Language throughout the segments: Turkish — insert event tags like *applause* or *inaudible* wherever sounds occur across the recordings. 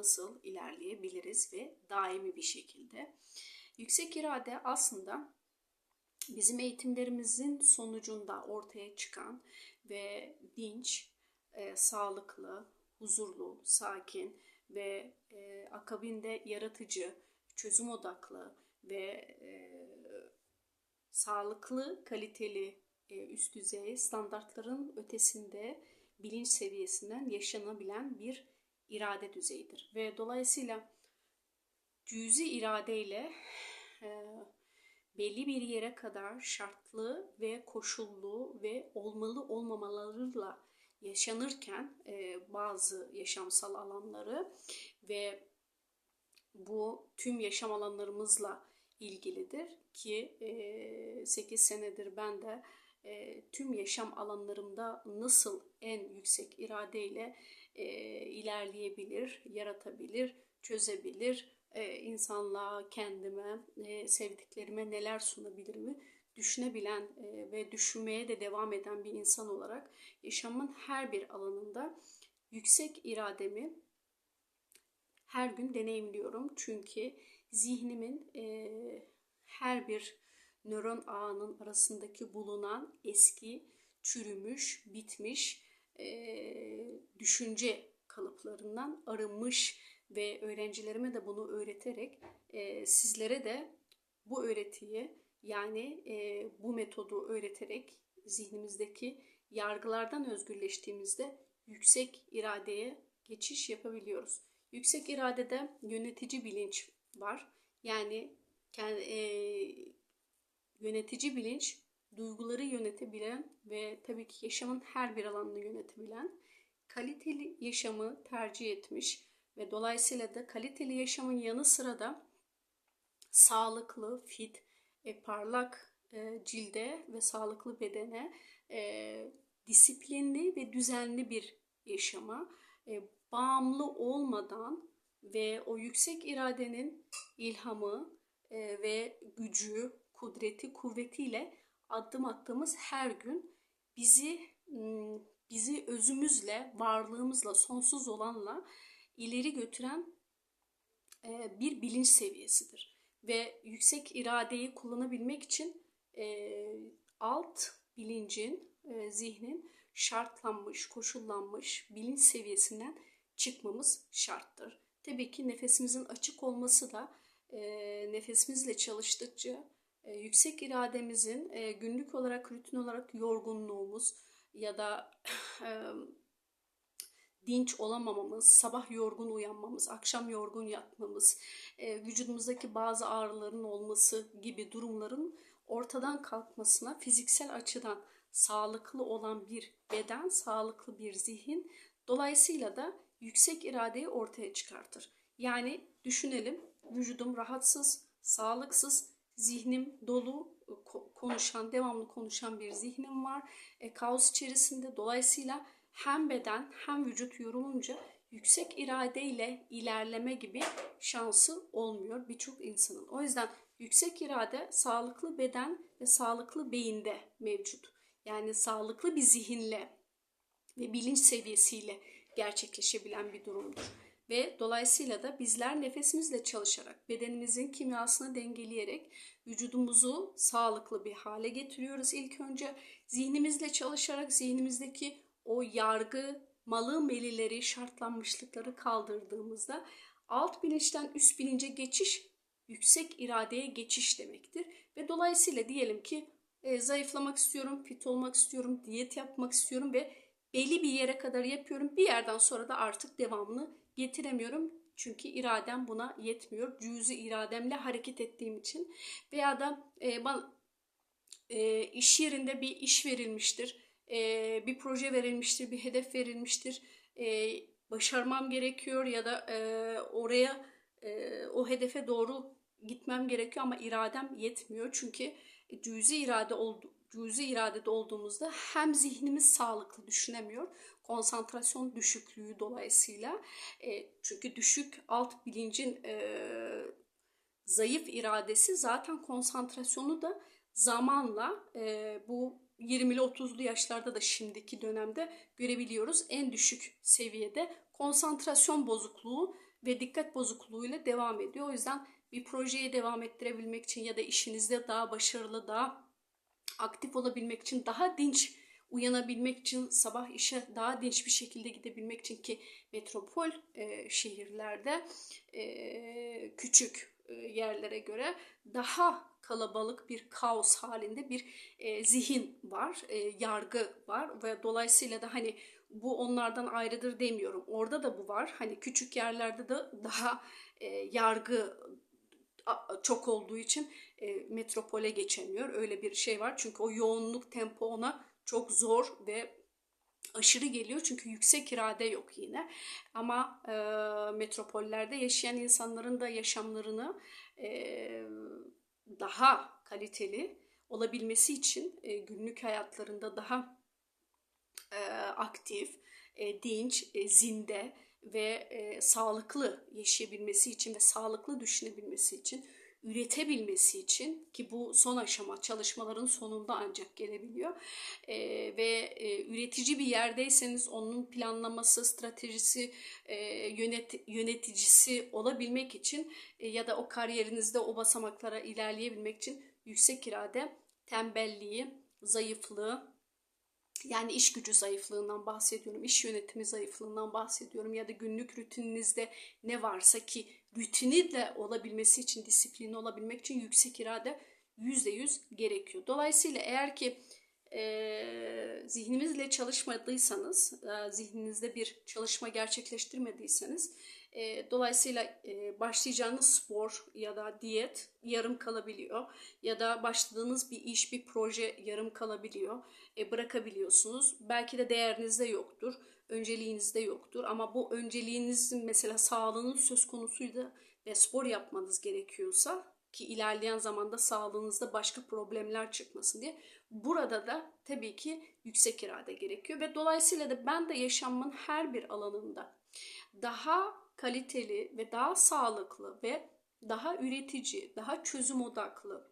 nasıl ilerleyebiliriz ve daimi bir şekilde. Yüksek irade aslında bizim eğitimlerimizin sonucunda ortaya çıkan ve dinç, e, sağlıklı, huzurlu, sakin ve e, akabinde yaratıcı, çözüm odaklı ve e, sağlıklı, kaliteli, e, üst düzey standartların ötesinde bilinç seviyesinden yaşanabilen bir irade düzeyidir. Ve dolayısıyla cüzi iradeyle e, belli bir yere kadar şartlı ve koşullu ve olmalı olmamalarıyla yaşanırken e, bazı yaşamsal alanları ve bu tüm yaşam alanlarımızla ilgilidir ki 8 senedir ben de tüm yaşam alanlarımda nasıl en yüksek iradeyle ilerleyebilir, yaratabilir, çözebilir, insanlığa, kendime, sevdiklerime neler sunabilirimi düşünebilen ve düşünmeye de devam eden bir insan olarak yaşamın her bir alanında yüksek irademi her gün deneyimliyorum. Çünkü zihnimin e, her bir nöron ağının arasındaki bulunan eski, çürümüş, bitmiş e, düşünce kalıplarından arınmış ve öğrencilerime de bunu öğreterek e, sizlere de bu öğretiyi yani e, bu metodu öğreterek zihnimizdeki yargılardan özgürleştiğimizde yüksek iradeye geçiş yapabiliyoruz. Yüksek iradede yönetici bilinç var. Yani kendi, e, yönetici bilinç duyguları yönetebilen ve tabii ki yaşamın her bir alanını yönetebilen, kaliteli yaşamı tercih etmiş ve dolayısıyla da kaliteli yaşamın yanı sıra da sağlıklı, fit, e, parlak e, cilde ve sağlıklı bedene e, disiplinli ve düzenli bir yaşama e, bağımlı olmadan ve o yüksek iradenin ilhamı e, ve gücü, kudreti, kuvvetiyle adım attığımız her gün bizi bizi özümüzle, varlığımızla, sonsuz olanla ileri götüren e, bir bilinç seviyesidir. Ve yüksek iradeyi kullanabilmek için e, alt bilincin, zihnin şartlanmış, koşullanmış bilinç seviyesinden çıkmamız şarttır. Tabii ki nefesimizin açık olması da e, nefesimizle çalıştıkça e, yüksek irademizin e, günlük olarak, rutin olarak yorgunluğumuz ya da *laughs* e, dinç olamamamız, sabah yorgun uyanmamız, akşam yorgun yatmamız, e, vücudumuzdaki bazı ağrıların olması gibi durumların ortadan kalkmasına fiziksel açıdan sağlıklı olan bir beden, sağlıklı bir zihin, dolayısıyla da yüksek iradeyi ortaya çıkartır. Yani düşünelim vücudum rahatsız, sağlıksız, zihnim dolu, konuşan, devamlı konuşan bir zihnim var. E, kaos içerisinde dolayısıyla hem beden hem vücut yorulunca yüksek iradeyle ilerleme gibi şansı olmuyor birçok insanın. O yüzden yüksek irade sağlıklı beden ve sağlıklı beyinde mevcut. Yani sağlıklı bir zihinle ve bilinç seviyesiyle gerçekleşebilen bir durumdur. Ve dolayısıyla da bizler nefesimizle çalışarak, bedenimizin kimyasını dengeleyerek vücudumuzu sağlıklı bir hale getiriyoruz. İlk önce zihnimizle çalışarak zihnimizdeki o yargı, malı melileri, şartlanmışlıkları kaldırdığımızda alt bilinçten üst bilince geçiş, yüksek iradeye geçiş demektir. Ve dolayısıyla diyelim ki e, zayıflamak istiyorum, fit olmak istiyorum, diyet yapmak istiyorum ve belli bir yere kadar yapıyorum. Bir yerden sonra da artık devamını getiremiyorum. Çünkü iradem buna yetmiyor. Cüzü irademle hareket ettiğim için. Veya da e, bana, e, iş yerinde bir iş verilmiştir. E, bir proje verilmiştir, bir hedef verilmiştir. E, başarmam gerekiyor ya da e, oraya e, o hedefe doğru gitmem gerekiyor ama iradem yetmiyor. Çünkü cüzi irade oldu, cüzi iradede olduğumuzda hem zihnimiz sağlıklı düşünemiyor, konsantrasyon düşüklüğü dolayısıyla e, çünkü düşük alt bilincin e, zayıf iradesi zaten konsantrasyonu da zamanla e, bu 20'li 30'lu yaşlarda da şimdiki dönemde görebiliyoruz. En düşük seviyede konsantrasyon bozukluğu ve dikkat bozukluğuyla devam ediyor. O yüzden bir projeyi devam ettirebilmek için ya da işinizde daha başarılı, daha aktif olabilmek için, daha dinç uyanabilmek için, sabah işe daha dinç bir şekilde gidebilmek için ki metropol e, şehirlerde e, küçük e, yerlere göre daha kalabalık bir kaos halinde bir e, zihin var, e, yargı var ve dolayısıyla da hani bu onlardan ayrıdır demiyorum. Orada da bu var. Hani küçük yerlerde de daha e, yargı çok olduğu için e, metropole geçemiyor. Öyle bir şey var. Çünkü o yoğunluk tempo ona çok zor ve aşırı geliyor çünkü yüksek irade yok yine. Ama e, metropollerde yaşayan insanların da yaşamlarını e, daha kaliteli olabilmesi için e, günlük hayatlarında daha e, aktif, e, dinç, e, zinde ve e, sağlıklı yaşayabilmesi için ve sağlıklı düşünebilmesi için üretebilmesi için ki bu son aşama çalışmaların sonunda ancak gelebiliyor. E, ve e, üretici bir yerdeyseniz onun planlaması, stratejisi, e, yönet, yöneticisi olabilmek için e, ya da o kariyerinizde o basamaklara ilerleyebilmek için yüksek irade, tembelliği, zayıflığı, yani iş gücü zayıflığından bahsediyorum, iş yönetimi zayıflığından bahsediyorum ya da günlük rutininizde ne varsa ki rutini de olabilmesi için, disiplini olabilmek için yüksek irade %100 gerekiyor. Dolayısıyla eğer ki e, zihnimizle çalışmadıysanız, e, zihninizde bir çalışma gerçekleştirmediyseniz, e, dolayısıyla e, başlayacağınız spor ya da diyet yarım kalabiliyor ya da başladığınız bir iş, bir proje yarım kalabiliyor. E, bırakabiliyorsunuz. Belki de değerinizde yoktur, önceliğinizde yoktur. Ama bu önceliğinizin mesela sağlığınız söz konusuydu ve spor yapmanız gerekiyorsa ki ilerleyen zamanda sağlığınızda başka problemler çıkmasın diye burada da tabii ki yüksek irade gerekiyor. Ve dolayısıyla da ben de yaşamın her bir alanında daha kaliteli ve daha sağlıklı ve daha üretici, daha çözüm odaklı,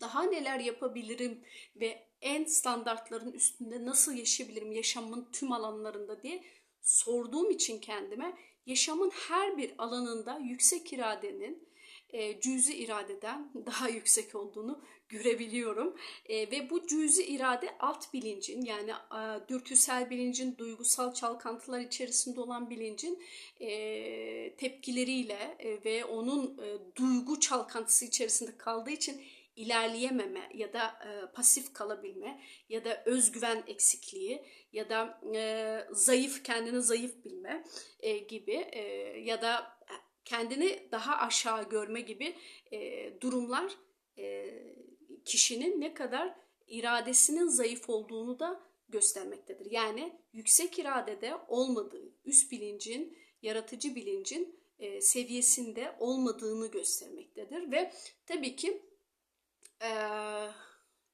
daha neler yapabilirim ve en standartların üstünde nasıl yaşayabilirim yaşamın tüm alanlarında diye sorduğum için kendime yaşamın her bir alanında yüksek iradenin e, cüzi iradeden *laughs* daha yüksek olduğunu görebiliyorum. E, ve bu cüzi irade alt bilincin yani e, dürtüsel bilincin, duygusal çalkantılar içerisinde olan bilincin e, tepkileriyle e, ve onun e, duygu çalkantısı içerisinde kaldığı için ilerleyememe ya da e, pasif kalabilme ya da özgüven eksikliği ya da e, zayıf kendini zayıf bilme e, gibi e, ya da kendini daha aşağı görme gibi e, durumlar e, kişinin ne kadar iradesinin zayıf olduğunu da göstermektedir. Yani yüksek iradede olmadığı, üst bilincin, yaratıcı bilincin e, seviyesinde olmadığını göstermektedir ve tabii ki e,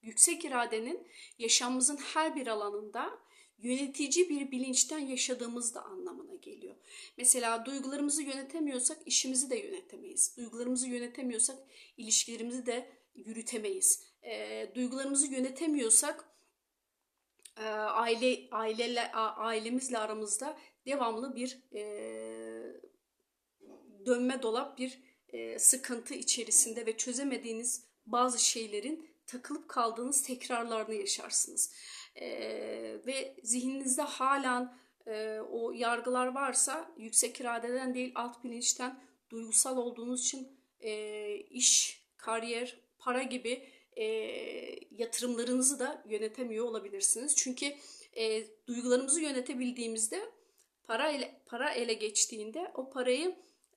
yüksek iradenin yaşamımızın her bir alanında yönetici bir bilinçten yaşadığımız da anlamına geliyor. Mesela duygularımızı yönetemiyorsak işimizi de yönetemeyiz. Duygularımızı yönetemiyorsak ilişkilerimizi de yürütemeyiz. E, duygularımızı yönetemiyorsak e, aile aileyle ailemizle aramızda devamlı bir e, dönme dolap bir e, sıkıntı içerisinde ve çözemediğiniz bazı şeylerin takılıp kaldığınız tekrarlarını yaşarsınız. E, ve zihninizde halen e, o yargılar varsa yüksek iradeden değil alt bilinçten duygusal olduğunuz için e, iş, kariyer, para gibi e, yatırımlarınızı da yönetemiyor olabilirsiniz. Çünkü e, duygularımızı yönetebildiğimizde para ele, para ele geçtiğinde o parayı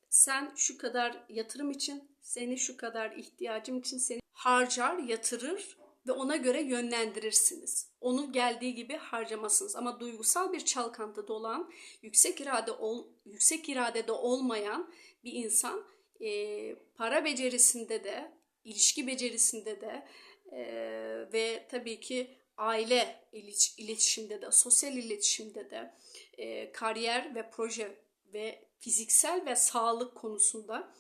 sen şu kadar yatırım için, seni şu kadar ihtiyacım için seni harcar, yatırır ve ona göre yönlendirirsiniz. Onu geldiği gibi harcamasınız. Ama duygusal bir çalkantıda olan, yüksek irade ol, yüksek iradede olmayan bir insan e, para becerisinde de, ilişki becerisinde de e, ve tabii ki aile iletişimde de, sosyal iletişimde de, e, kariyer ve proje ve fiziksel ve sağlık konusunda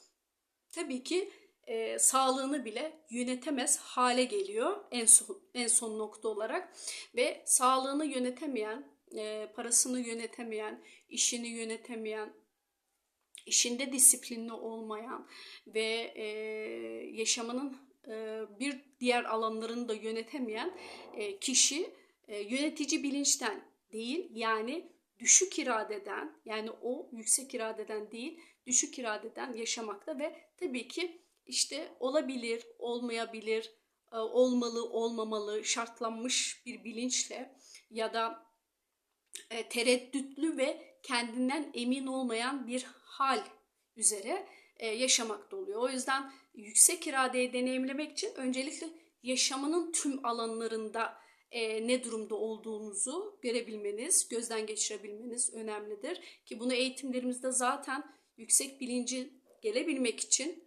tabii ki e, sağlığını bile yönetemez hale geliyor en son en son nokta olarak. Ve sağlığını yönetemeyen, e, parasını yönetemeyen, işini yönetemeyen, işinde disiplinli olmayan ve e, yaşamının e, bir diğer alanlarını da yönetemeyen e, kişi e, yönetici bilinçten değil yani düşük iradeden yani o yüksek iradeden değil düşük iradeden yaşamakta ve tabii ki işte olabilir, olmayabilir, e, olmalı, olmamalı, şartlanmış bir bilinçle ya da e, tereddütlü ve kendinden emin olmayan bir hal üzere e, yaşamakta oluyor. O yüzden yüksek iradeyi deneyimlemek için öncelikle yaşamının tüm alanlarında ne durumda olduğunuzu görebilmeniz, gözden geçirebilmeniz önemlidir. Ki bunu eğitimlerimizde zaten yüksek bilinci gelebilmek için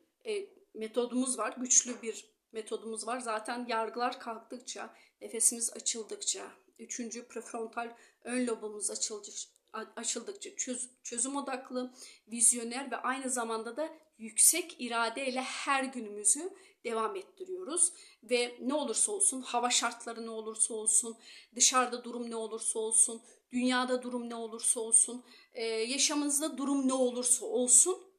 metodumuz var. Güçlü bir metodumuz var. Zaten yargılar kalktıkça, nefesimiz açıldıkça, üçüncü prefrontal ön lobumuz açıldıkça, açıldıkça çöz, çözüm odaklı, vizyoner ve aynı zamanda da yüksek iradeyle her günümüzü devam ettiriyoruz. Ve ne olursa olsun, hava şartları ne olursa olsun, dışarıda durum ne olursa olsun, dünyada durum ne olursa olsun, yaşamınızda durum ne olursa olsun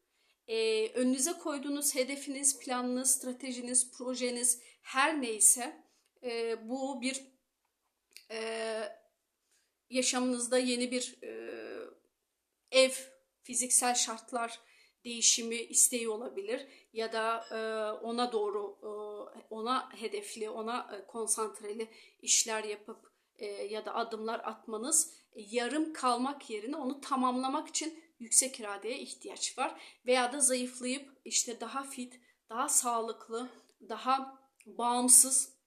e, önünüze koyduğunuz hedefiniz, planınız, stratejiniz, projeniz her neyse e, bu bir e, yaşamınızda yeni bir e, ev, fiziksel şartlar değişimi isteği olabilir ya da e, ona doğru e, ona hedefli, ona e, konsantreli işler yapıp e, ya da adımlar atmanız e, yarım kalmak yerine onu tamamlamak için yüksek iradeye ihtiyaç var. Veya da zayıflayıp işte daha fit, daha sağlıklı, daha bağımsız,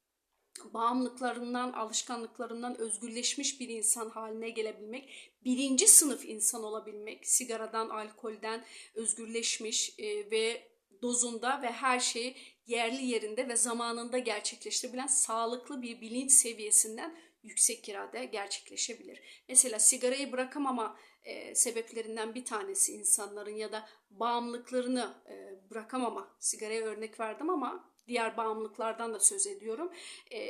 bağımlılıklarından, alışkanlıklarından özgürleşmiş bir insan haline gelebilmek, birinci sınıf insan olabilmek, sigaradan, alkolden özgürleşmiş e, ve dozunda ve her şeyi yerli yerinde ve zamanında gerçekleştirebilen sağlıklı bir bilinç seviyesinden yüksek irade gerçekleşebilir. Mesela sigarayı bırakamama e, sebeplerinden bir tanesi insanların ya da bağımlılıklarını e, bırakamama. Sigaraya örnek verdim ama diğer bağımlılıklardan da söz ediyorum. E,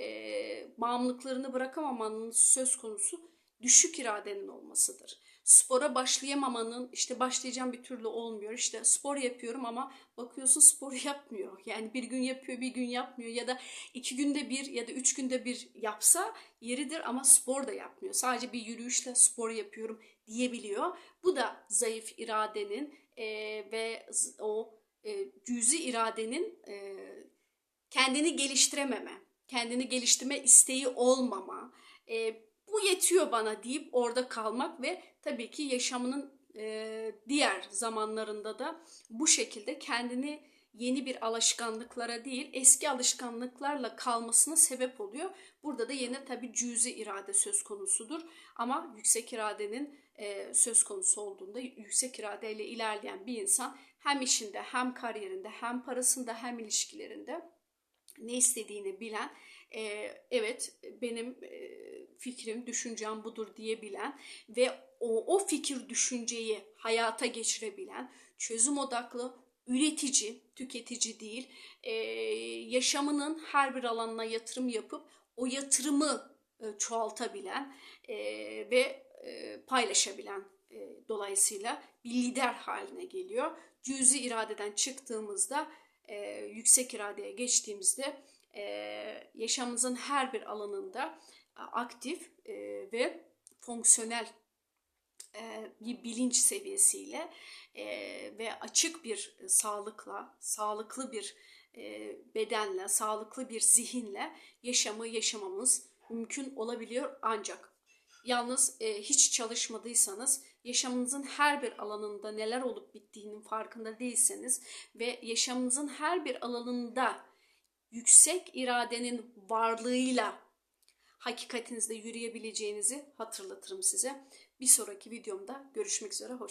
bağımlılıklarını bırakamamanın söz konusu düşük iradenin olmasıdır spora başlayamamanın işte başlayacağım bir türlü olmuyor. İşte spor yapıyorum ama bakıyorsun spor *laughs* yapmıyor. Yani bir gün yapıyor bir gün yapmıyor ya da iki günde bir ya da üç günde bir yapsa yeridir ama spor da yapmıyor. Sadece bir yürüyüşle spor yapıyorum diyebiliyor. Bu da zayıf iradenin e, ve o e, cüzi iradenin e, kendini geliştirememe, kendini geliştirme isteği olmama, e, bu yetiyor bana deyip orada kalmak ve tabii ki yaşamının e, diğer zamanlarında da bu şekilde kendini yeni bir alışkanlıklara değil eski alışkanlıklarla kalmasına sebep oluyor. Burada da yine tabii cüzi irade söz konusudur. Ama yüksek iradenin e, söz konusu olduğunda yüksek iradeyle ilerleyen bir insan hem işinde hem kariyerinde hem parasında hem ilişkilerinde ne istediğini bilen e, evet benim e, fikrim, düşüncem budur diyebilen ve o, o fikir düşünceyi hayata geçirebilen, çözüm odaklı, üretici, tüketici değil, e, yaşamının her bir alanına yatırım yapıp o yatırımı e, çoğaltabilen e, ve e, paylaşabilen e, dolayısıyla bir lider haline geliyor. Cüzi iradeden çıktığımızda, e, yüksek iradeye geçtiğimizde e, yaşamımızın her bir alanında aktif e, ve fonksiyonel e, bir bilinç seviyesiyle e, ve açık bir sağlıkla, sağlıklı bir e, bedenle, sağlıklı bir zihinle yaşamı yaşamamız mümkün olabiliyor ancak. Yalnız e, hiç çalışmadıysanız yaşamınızın her bir alanında neler olup bittiğinin farkında değilseniz ve yaşamınızın her bir alanında yüksek iradenin varlığıyla hakikatinizde yürüyebileceğinizi hatırlatırım size. Bir sonraki videomda görüşmek üzere. Hoşçakalın.